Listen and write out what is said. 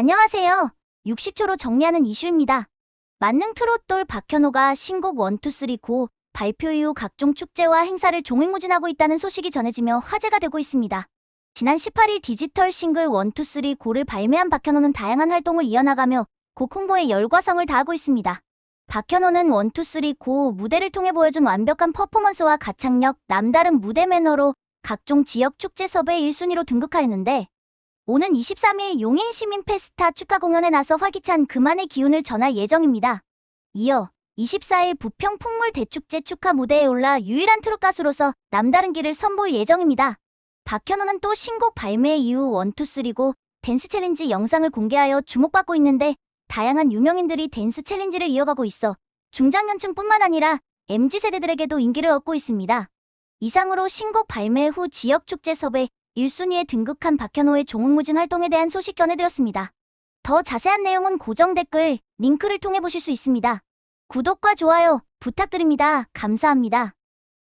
안녕하세요. 60초로 정리하는 이슈입니다. 만능 트롯돌 박현호가 신곡 1, 2, 3, 고 발표 이후 각종 축제와 행사를 종횡무진하고 있다는 소식이 전해지며 화제가 되고 있습니다. 지난 18일 디지털 싱글 1, 2, 3, 고를 발매한 박현호는 다양한 활동을 이어나가며 곡 홍보에 열과성을 다하고 있습니다. 박현호는 1, 2, 3, 고 무대를 통해 보여준 완벽한 퍼포먼스와 가창력, 남다른 무대 매너로 각종 지역 축제 섭외 1순위로 등극하였는데 오는 23일 용인 시민 페스타 축하 공연에 나서 활기찬 그만의 기운을 전할 예정입니다. 이어 24일 부평 풍물 대축제 축하 무대에 올라 유일한 트롯 가수로서 남다른 길을 선보일 예정입니다. 박현호는 또 신곡 발매 이후 1, 2, 3고 댄스 챌린지 영상을 공개하여 주목받고 있는데 다양한 유명인들이 댄스 챌린지를 이어가고 있어 중장년층뿐만 아니라 MZ세대들에게도 인기를 얻고 있습니다. 이상으로 신곡 발매 후 지역 축제 섭외 1순위에 등극한 박현호의 종횡무진 활동에 대한 소식 전해드렸습니다. 더 자세한 내용은 고정 댓글, 링크를 통해 보실 수 있습니다. 구독과 좋아요 부탁드립니다. 감사합니다.